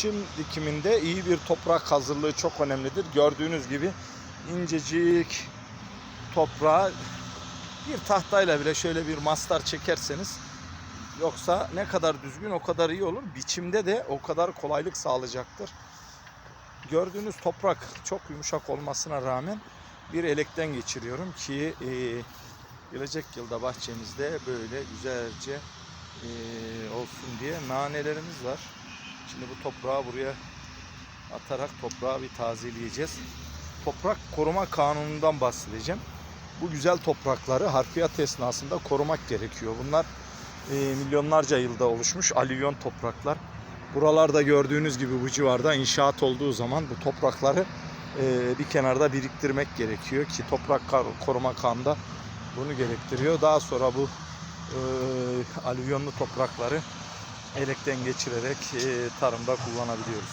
biçim dikiminde iyi bir toprak hazırlığı çok önemlidir. Gördüğünüz gibi incecik toprağa bir tahtayla bile şöyle bir mastar çekerseniz yoksa ne kadar düzgün o kadar iyi olur. Biçimde de o kadar kolaylık sağlayacaktır. Gördüğünüz toprak çok yumuşak olmasına rağmen bir elekten geçiriyorum ki e, gelecek yılda bahçemizde böyle güzelce e, olsun diye nanelerimiz var. Şimdi bu toprağı buraya atarak toprağı bir tazeleyeceğiz. Toprak koruma kanunundan bahsedeceğim. Bu güzel toprakları harfiyat esnasında korumak gerekiyor. Bunlar e, milyonlarca yılda oluşmuş alüvyon topraklar. Buralarda gördüğünüz gibi bu civarda inşaat olduğu zaman bu toprakları e, bir kenarda biriktirmek gerekiyor ki toprak koruma kanunda bunu gerektiriyor. Daha sonra bu e, alüvyonlu toprakları elekten geçirerek e, tarımda kullanabiliyoruz.